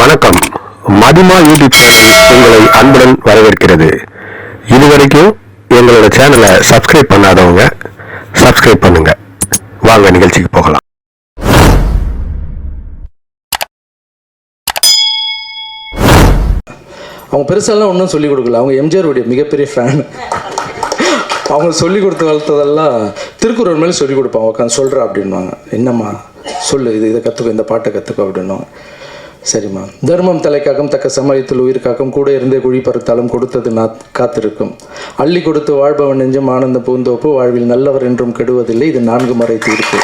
வணக்கம். மதிமா YouTube channel உங்களை அன்புடன் வரவேற்கிறது. இதுவரைக்கும் எங்களோட சேனலை சப்ஸ்கிரைப் பண்ணாதவங்க சப்ஸ்கிரைப் பண்ணுங்க. வாங்க நிகழ்ச்சிக்கு போகலாம். அவங்க பெருசாலாம் ஒன்றும் சொல்லிக் கொடுக்கல. அவங்க எம்ஜிஆருடைய மிகப்பெரிய ஃபேன் அவங்க சொல்லி கொடுத்து வளர்த்ததெல்லாம் திருக்குறள் மேலே சொல்லி கொடுப்பாங்க. உட்காந்து சொல்கிறா அப்படின்வாங்க என்னம்மா? சொல்லு இது இதை கற்றுக்கோ இந்த பாட்டை கற்றுக்கோ அப்படின்வாங்க சரிம்மா. தர்மம் தலை தக்க சமயத்தில் உயிர் காக்கும் கூட இருந்தே குழி பறுத்தாலும் கொடுத்தது நான் காத்திருக்கும். அள்ளி கொடுத்து வாழ்பவன் நெஞ்சும் ஆனந்த பூந்தோப்பு வாழ்வில் நல்லவர் என்றும் கெடுவதில்லை. இது நான்கு முறை தீர்ப்பு.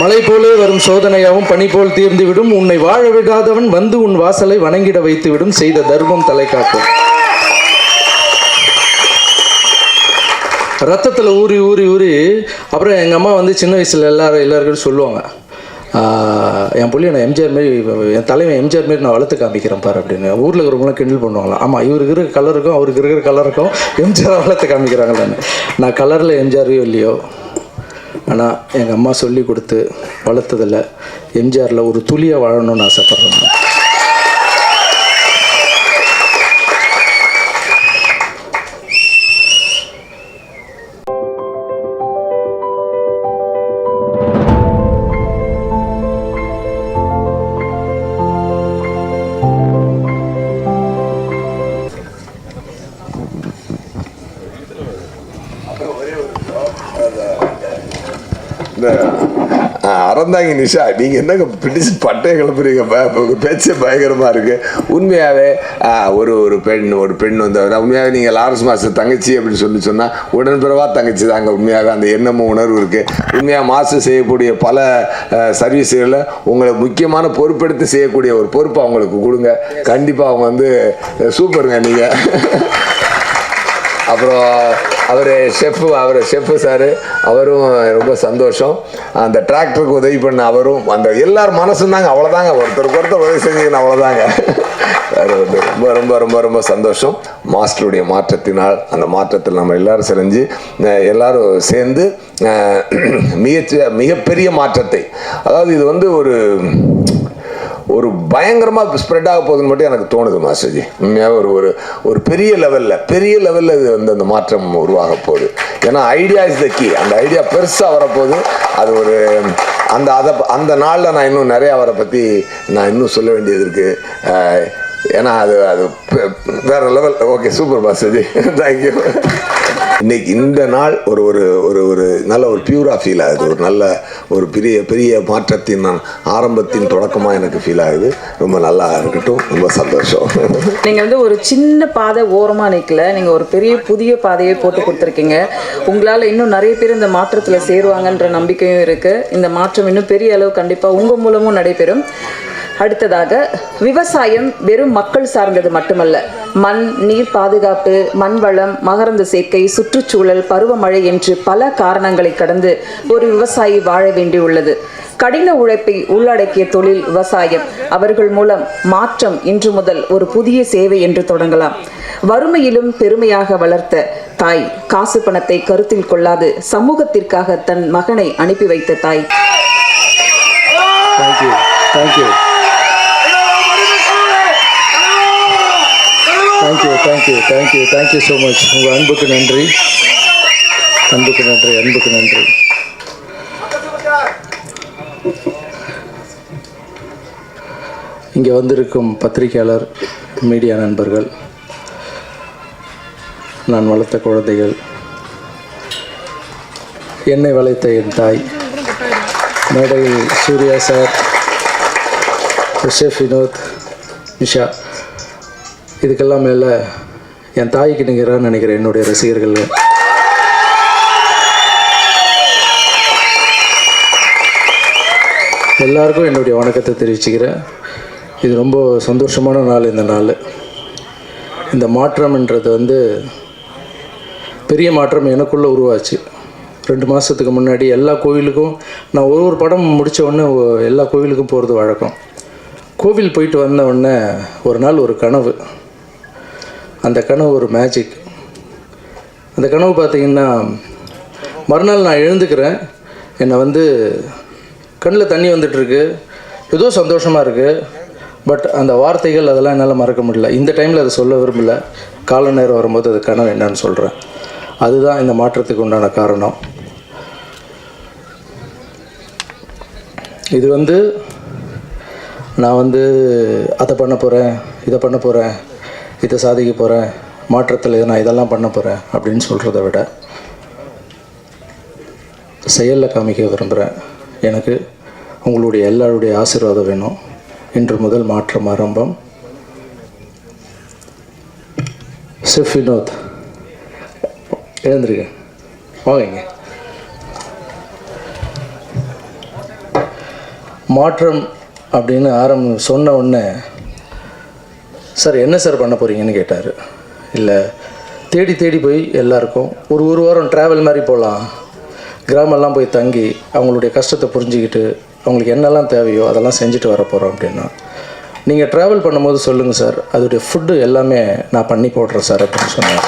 மலை போலே வரும் சோதனையாகவும் பனி போல் தீர்ந்துவிடும். உன்னை வாழ விடாதவன் வந்து உன் வாசலை வணங்கிட வைத்துவிடும். செய்த தர்மம் தலை காக்கும் ரத்தத்தில் ஊறி ஊறி ஊறி அப்புறம் எங்கள் அம்மா வந்து சின்ன வயசில் எல்லாரும் எல்லாருக்கும் சொல்லுவாங்க. என் புள்ளி நான் எம்ஜிஆர் மாரி என் தலைவன் எம்ஜிஆர் மாரி நான் வளர்த்து காமிக்கிறேன் பாரு அப்படின்னு. ஊரில் இருக்கிறவங்களாம் கிண்டல் பண்ணுவாங்களாம். ஆமாம் இவருக்கு இருக்கிற கலருக்கும் அவருக்கு இருக்கிற கலருக்கும் எம்ஜிஆர் வளர்த்து காமிக்கிறாங்களான்னு நான் கலரில் எம்ஜிஆரையோ இல்லையோ ஆனால் எங்கள் அம்மா சொல்லி கொடுத்து வளர்த்ததில் எம்ஜிஆரில் ஒரு துளியாக வாழணும்னு ஆசைப்பட்றேன் வந்தாங்க நிஷா. நீங்க என்னங்க பிடிச்சு பட்டையை கிளப்புறீங்க? ப- பேச்சே பயங்கரமா இருக்கு. உண்மையாவே ஒரு ஒரு பெண் ஒரு பெண் வந்து உண்மையாவே நீங்க லாரன்ஸ் மாஸ்டர் தங்கச்சி அப்படின்னு சொல்லி சொன்னா உடன்பிறவா தங்கச்சி தாங்க. உண்மையாவே அந்த எண்ணமும் உணர்வு இருக்கு. உண்மையா மாஸ்டர் செய்யக்கூடிய பல சர்வீஸுகளில் உங்களை முக்கியமான பொறுப்பெடுத்து செய்யக்கூடிய ஒரு பொறுப்பு அவங்களுக்கு கொடுங்க. கண்டிப்பா அவங்க வந்து சூப்பருங்க நீங்க. அப்புறம் அவர் ஷெஃப் அவர் ஷெஃப் சார் அவரும் ரொம்ப சந்தோஷம். அந்த டிராக்டருக்கு உதவி பண்ண அவரும் அந்த எல்லார் மனசும் தாங்க அவ்வளோதாங்க ஒருத்தருக்கு ஒருத்தர் உதவி செஞ்சுக்கணும் அவ்வளோதாங்க ரொம்ப ரொம்ப ரொம்ப ரொம்ப சந்தோஷம். மாஸ்டருடைய மாற்றத்தினால் அந்த மாற்றத்தில் நம்ம எல்லாரும் செஞ்சு எல்லாரும் சேர்ந்து மிக மிகப்பெரிய மாற்றத்தை. அதாவது இது வந்து ஒரு ஒரு பயங்கரமாக ஸ்ப்ரெட் ஆக போகுதுன்னு மட்டும் எனக்கு தோணுது மாஸ்டர்ஜி. உண்மையாக ஒரு ஒரு ஒரு பெரிய லெவலில் பெரிய லெவலில் இது வந்து அந்த மாற்றம் உருவாக போகுது. ஏன்னா ஐடியா இஸ் த கீ அந்த ஐடியா பெருசாக வரப்போகுது. அது ஒரு அந்த அதை அந்த நாளில் நான் இன்னும் நிறைய அவரை பற்றி நான் இன்னும் சொல்ல வேண்டியது இருக்குது ஏன்னா அது அது வேற லெவல் ஓகே சூப்பர் மாஸ்டர்ஜி. தேங்க்யூ இன்னைக்கு இந்த நாள் ஒரு ஒரு ஒரு ஒரு நல்ல ஒரு பியூரா ஃபீல் ஆகுது. ஒரு நல்ல ஒரு பெரிய பெரிய மாற்றத்தின் நான் ஆரம்பத்தின் தொடக்கமாக எனக்கு ஃபீல் ஆகுது. ரொம்ப நல்லா இருக்கட்டும். ரொம்ப சந்தோஷம். நீங்க வந்து ஒரு சின்ன பாதை ஓரமா நிக்கல. நீங்க ஒரு பெரிய புதிய பாதையை போட்டு கொடுத்துருக்கீங்க. உங்களால இன்னும் நிறைய பேர் இந்த மாற்றத்துல சேருவாங்கன்ற நம்பிக்கையும் இருக்கு. இந்த மாற்றம் இன்னும் பெரிய அளவு கண்டிப்பா உங்க மூலமும் நடைபெறும். அடுத்ததாக விவசாயம் வெறும் மக்கள் சார்ந்தது மட்டுமல்ல. மண் நீர் பாதுகாப்பு மண் வளம் மகரந்த சேர்க்கை சுற்றுச்சூழல் பருவமழை என்று பல காரணங்களை கடந்து ஒரு விவசாயி வாழ வேண்டியுள்ளது. கடின உழைப்பை உள்ளடக்கிய தொழில் விவசாயம். அவர்கள் மூலம் மாற்றம் இன்று முதல் ஒரு புதிய சேவை என்று தொடங்கலாம். வறுமையிலும் பெருமையாக வளர்த்த தாய் காசு பணத்தை கருத்தில் கொள்ளாது சமூகத்திற்காக தன் மகனை அனுப்பி வைத்த தாய். Thank you thank you thank you thank you thank you thank you so much உங்கள் அன்புக்கு நன்றி. அன்புக்கு நன்றி அன்புக்கு நன்றி. இங்கே வந்திருக்கும் பத்திரிகையாளர் மீடியா நண்பர்கள் நான் வளர்த்த குழந்தைகள் என்னை வளைத்த என் தாய் மேடையில் சூர்யா சார் ஷெஃப் வினோத் நிஷா இதுக்கெல்லாம் மேலே என் தாய்க்கு நிகரான்னு நினைக்கிறேன் என்னுடைய ரசிகர்கள்? எல்லாருக்கும் என்னுடைய வணக்கத்தை தெரிவிச்சுக்கிறேன். இது ரொம்ப சந்தோஷமான நாள் இந்த நாள். இந்த மாற்றம்ன்றது வந்து பெரிய மாற்றம் எனக்குள்ளே உருவாச்சு. ரெண்டு மாதத்துக்கு முன்னாடி எல்லா கோவிலுக்கும் நான் ஒரு ஒரு படம் முடித்த உடனே எல்லா கோவிலுக்கும் போகிறது வழக்கம். கோவில் போயிட்டு வந்த உடனே ஒரு நாள் ஒரு கனவு. அந்த கனவு ஒரு மேஜிக் அந்த கனவு பார்த்தீங்கன்னா மறுநாள் நான் எழுந்துக்கிறேன். என்னை வந்து கண்ணில் தண்ணி வந்துட்டுருக்கு. ஏதோ சந்தோஷமாக இருக்குது பட் அந்த வார்த்தைகள் அதெல்லாம் என்னால் மறக்க முடியல. இந்த டைமில் அதை சொல்ல விரும்பல. கால நேரம் வரும்போது அது கனவு என்னன்னு சொல்கிறேன் அதுதான் இந்த மாற்றத்துக்கு உண்டான காரணம். இது வந்து நான் வந்து அதை பண்ண போகிறேன் இதை பண்ண போகிறேன் இதை சாதிக்க போகிறேன் மாற்றத்தில் நான் இதெல்லாம் பண்ண போகிறேன் அப்படின்னு சொல்கிறத விட செயலில் காமிக்க விரும்புகிறேன் எனக்கு உங்களுடைய எல்லாருடைய ஆசீர்வாதம் வேணும். இன்று முதல் மாற்றம் ஆரம்பம். செஃப் வினோத் எழுந்திருக்க வாங்க. மாற்றம் அப்படின்னு ஆரம்பம் சொன்ன உடனே சார் என்ன சார் பண்ண போகிறீங்கன்னு கேட்டார். இல்லை தேடி தேடி போய் எல்லாருக்கும் ஒரு ஒரு வாரம் ட்ராவல் மாதிரி போகலாம் கிராமெல்லாம் போய் தங்கி அவங்களுடைய கஷ்டத்தை புரிஞ்சுக்கிட்டு அவங்களுக்கு என்னெல்லாம் தேவையோ அதெல்லாம் செஞ்சுட்டு வர போகிறோம் அப்படின்னா நீங்கள் ட்ராவல் பண்ணும்போது சொல்லுங்கள் சார் அதோடைய ஃபுட்டு எல்லாமே நான் பண்ணி போடுறேன் சார் அப்படின்னு சொன்னேன்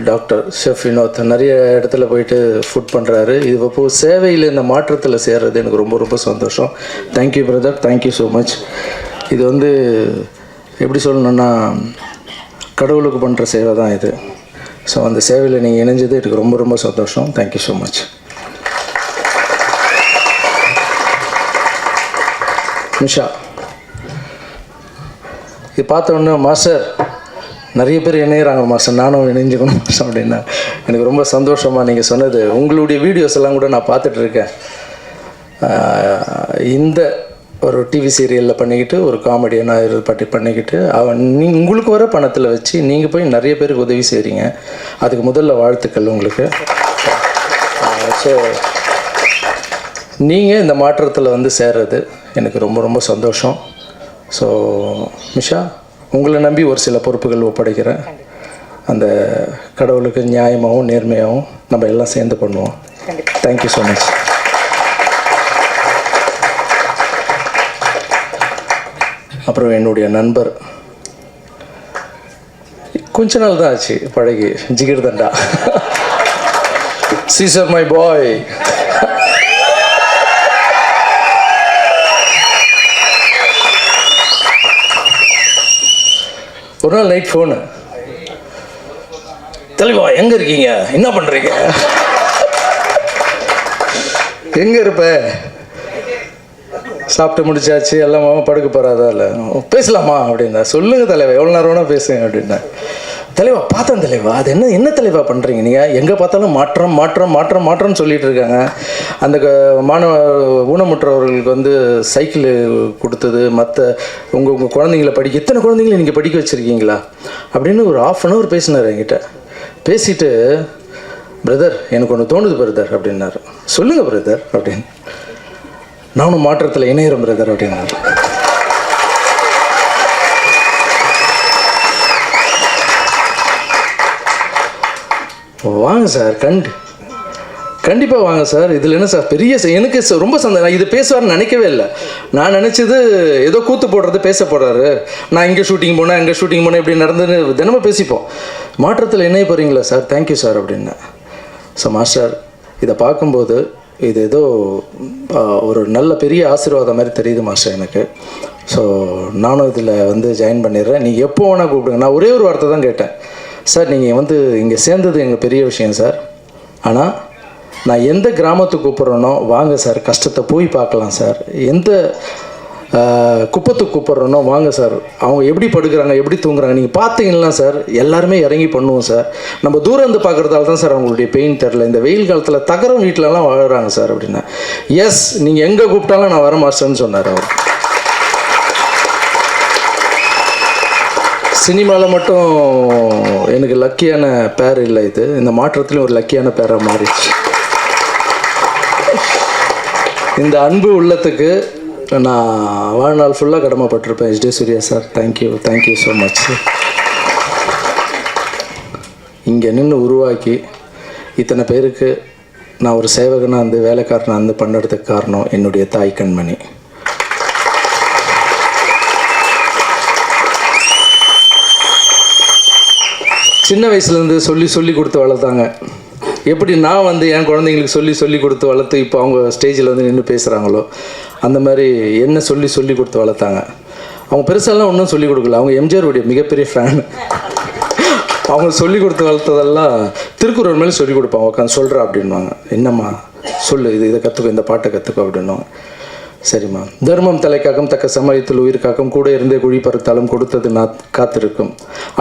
டாக்டர் ஷெஃப் வினோத் நிறைய இடத்துல போயிட்டு ஃபுட் பண்ணுறாரு இது இப்போ சேவையில் இந்த மாற்றத்தில் சேர்றது எனக்கு ரொம்ப ரொம்ப சந்தோஷம். Thank you brother thank you so much இது வந்து எப்படி சொல்லணுன்னா கடவுளுக்கு பண்ணுற சேவை தான் இது. ஸோ அந்த சேவையில் நீங்கள் இணைஞ்சது எனக்கு ரொம்ப ரொம்ப சந்தோஷம். தேங்க்யூ ஸோ மச் நிஷா இது பார்த்த உடனே மாஸ்டர் நிறைய பேர் இணையிறாங்க மாஸ்டர் நானும் இணைஞ்சுக்கணும். மாஸ்டர் அப்படின்னா எனக்கு ரொம்ப சந்தோஷமாக நீங்கள் சொன்னது. உங்களுடைய வீடியோஸ் எல்லாம் கூட நான் பார்த்துட்டு இருக்கேன். இந்த ஒரு டிவி சீரியலில் பண்ணிக்கிட்டு ஒரு காமெடியனாக இது பட்டி பண்ணிக்கிட்டு அவன் நீ உங்களுக்கு வர பணத்தில் வச்சு நீங்கள் போய் நிறைய பேருக்கு உதவி செய்கிறீங்க அதுக்கு முதல்ல வாழ்த்துக்கள் உங்களுக்கு. ஸோ நீங்கள் இந்த மாற்றத்தில் வந்து சேர்றது எனக்கு ரொம்ப ரொம்ப சந்தோஷம். ஸோ மிஷா உங்களை நம்பி ஒரு சில பொறுப்புகள் ஒப்படைக்கிறேன். அந்த கடவுளுக்கு நியாயமாகவும் நேர்மையாகவும் நம்ம எல்லாம் சேர்ந்து பண்ணுவோம். தேங்க்யூ ஸோ மச் அப்புறம் என்னுடைய நண்பர். கொஞ்ச நாள் தான் ஆச்சு பழகி ஜிகிர் தண்டா சீசர் மை பாய் ஒரு நாள் நைட் ஃபோனு தலைவா எங்கே இருக்கீங்க? என்ன பண்ணுறீங்க எங்கே இருப்ப? சாப்பிட்டு முடிச்சாச்சு எல்லாம் படுக்க போகிறாதா இல்லை? பேசலாமா? அப்படின்னா சொல்லுங்கள் தலைவா எவ்வளோ நேரம் வேணால் பேசுங்க அப்படின்னா. தலைவா பார்த்தேன் தலைவா. அது என்ன என்ன தலைவா பண்ணுறீங்க நீங்கள் எங்கே பார்த்தாலும் மாற்றம் மாற்றம் மாற்றம் மாற்றம்னு சொல்லிட்டு இருக்காங்க. அந்த க- மாணவ ஊனமுற்றவர்களுக்கு வந்து சைக்கிள் கொடுத்தது மற்ற உங்கள் உங்கள் குழந்தைங்கள படிக்க எத்தனை குழந்தைங்கள நீங்கள் படிக்க வச்சுருக்கீங்களா? அப்படின்னு ஒரு ஆஃப் அன் ஹவர் பேசினார் என்கிட்ட. பேசிட்டு பிரதர் எனக்கு ஒன்று தோணுது பிரதர் அப்படின்னாரு. சொல்லுங்கள் பிரதர் அப்படின்னு. நானும் மாற்றத்தில் இணையிறேன் பிரதர் அப்படின்னாரு. வாங்க சார் கண்டு கண்டிப்பாக வாங்க சார். இதில் என்ன சார் பெரிய எனக்கு ச- ரொம்ப சந்தோஷம். நான் இது பேசுவார்னு நினைக்கவே இல்லை. நான் நினச்சது ஏதோ கூத்து போடுறது பேச போடுறாரு நான் இங்கே ஷூட்டிங் போனேன் அங்கே ஷூட்டிங் போனேன் இப்படி நடந்துன்னு தினமும் பேசிப்போம். மாற்றத்தில் என்ன போகிறீங்களா சார். தேங்க்யூ சார் அப்படின்னு. ஸோ மாஸ்டர் இதை பார்க்கும்போது இது ஏதோ ஒரு நல்ல பெரிய ஆசீர்வாதம் மாதிரி தெரியுது மாஸ்டர் எனக்கு. ஸோ நானும் இதில் வந்து ஜாயின் பண்ணிடுறேன். நீங்கள் எப்போ வேணால் கூப்பிடுங்க. நான் ஒரே ஒரு வார்த்தை தான் கேட்டேன். சார் நீங்கள் வந்து இங்கே சேர்ந்தது எங்கள் பெரிய விஷயம் சார். ஆனால் நான் எந்த கிராமத்துக்கு கூப்பிட்றேனோ வாங்க சார் கஷ்டத்தை போய் பார்க்கலாம் சார். எந்த குப்பத்துக்கு கூப்பிட்றேனோ வாங்க சார். அவங்க எப்படி படுக்கிறாங்க எப்படி தூங்குறாங்க நீங்கள் பார்த்தீங்கன்னா சார் எல்லாருமே இறங்கி பண்ணுவோம் சார். நம்ம தூரம் இருந்து பார்க்குறதால தான் சார் அவங்களுடைய பெயின் தெரில இந்த வெயில் காலத்தில் தகரம் வீட்டிலலாம் வாழுறாங்க சார் அப்படின்னா. எஸ் நீங்கள் எங்கே கூப்பிட்டாலும் நான் வர மாஸ்டர்னு சொன்னார் அவர். சினிமாவில் மட்டும் எனக்கு லக்கியான பேர் இல்லை இது. இந்த மாற்றத்துலேயும் ஒரு லக்கியான பேராக மாறிடுச்சு. இந்த அன்பு உள்ளத்துக்கு நான் வாழ்நாள் ஃபுல்லாக கடமைப்பட்டிருப்பேன் S T Suriya sir. Thank you thank you so much இங்கே நின்று உருவாக்கி இத்தனை பேருக்கு நான் ஒரு சேவகனாக வந்து வேலைக்காரனாக வந்து பண்ணுறதுக்கு காரணம் என்னுடைய தாய் கண்மணி. சின்ன வயசுலேருந்து சொல்லி சொல்லி கொடுத்து வளர்த்தாங்க. எப்படி நான் வந்து என் குழந்தைங்களுக்கு சொல்லி சொல்லி கொடுத்து வளர்த்து இப்போ அவங்க ஸ்டேஜில் வந்து நின்று பேசுகிறாங்களோ அந்த மாதிரி என்ன சொல்லி சொல்லி கொடுத்து வளர்த்தாங்க. அவங்க பெருசாலாம் ஒன்றும் சொல்லி கொடுக்கல. அவங்க எம்ஜிஆருடைய மிகப்பெரிய ஃபேன் அவங்க சொல்லி கொடுத்து வளர்த்ததெல்லாம் திருக்குறள் மேலே சொல்லி கொடுப்பாங்க. உட்காந்து சொல்கிறா அப்படின்வாங்க என்னம்மா சொல்லு இது இதை கற்றுக்கோ இந்த பாட்டை கற்றுக்கோ அப்படின்னுவாங்க. சரிம்மா தர்மம் தலை தக்க சமயத்தில் உயிர் காக்கும் கூட இருந்தே குழி பறுத்தாலும் கொடுத்தது நான் காத்திருக்கும்.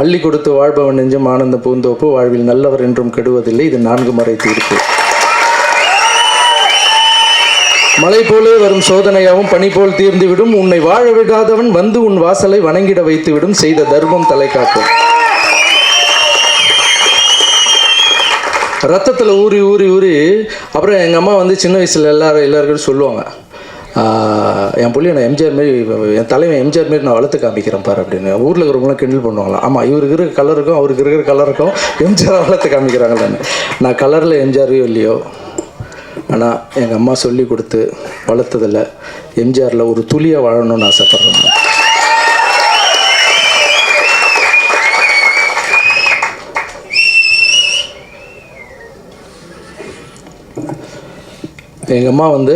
அள்ளி கொடுத்து வாழ்பவன் நெஞ்சும் ஆனந்த பூந்தோப்பு வாழ்வில் நல்லவர் என்றும் கெடுவதில்லை. இது நான்கு முறை தீர்ப்பு. மலை போலே வரும் சோதனையாவும் பனி போல் தீர்ந்துவிடும். உன்னை வாழ விடாதவன் வந்து உன் வாசலை வணங்கிட வைத்துவிடும். செய்த தர்மம் தலை காக்கும் ரத்தத்தில் ஊறி ஊறி ஊறி அப்புறம் எங்கள் அம்மா வந்து சின்ன வயசில் எல்லாரும் எல்லாருக்கும் சொல்லுவாங்க. என் புள்ளி நான் எம்ஜிஆர் மாரி என் தலைவன் எம்ஜிஆர் மாரி நான் வளர்த்து காமிக்கிறேன் பாரு அப்படின்னு. ஊரில் இருக்கிறவங்களாம் கிண்டல் பண்ணுவாங்களாம். ஆமாம் இவருக்கு இருக்கிற கலருக்கும் அவருக்கு இருக்கிற கலருக்கும் எம்ஜிஆர் வளர்த்து காமிக்கிறாங்களான்னு நான் கலரில் எம்ஜிஆரையோ இல்லையோ? ஆனால் எங்கள் அம்மா சொல்லி கொடுத்து வளர்த்ததில் எம்ஜிஆரில் ஒரு துளியாக வாழணும்னு ஆசைப்பட்றேன் எங்கள் அம்மா வந்து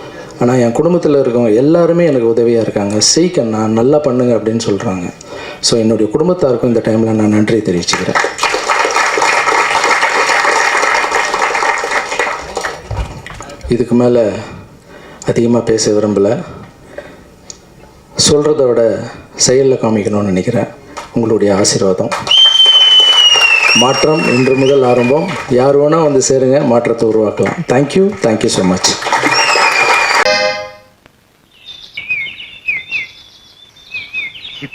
ஆனால் என் குடும்பத்தில் இருக்கவங்க எல்லாருமே எனக்கு உதவியாக இருக்காங்க. செய்கண்ணா நல்லா பண்ணுங்க அப்படின்னு சொல்கிறாங்க ஸோ என்னுடைய குடும்பத்தாருக்கும் இந்த டைமில் நான் நன்றி தெரிவிச்சுக்கிறேன். இதுக்கு மேலே அதிகமாக பேச விரும்பலை. சொல்கிறத விட செயலில் காமிக்கணும்னு நினைக்கிறேன். உங்களுடைய ஆசீர்வாதம். மாற்றம் இன்று முதல் ஆரம்பம். யார் வேணால் வந்து சேருங்க மாற்றத்தை உருவாக்கலாம். Thank you thank you so much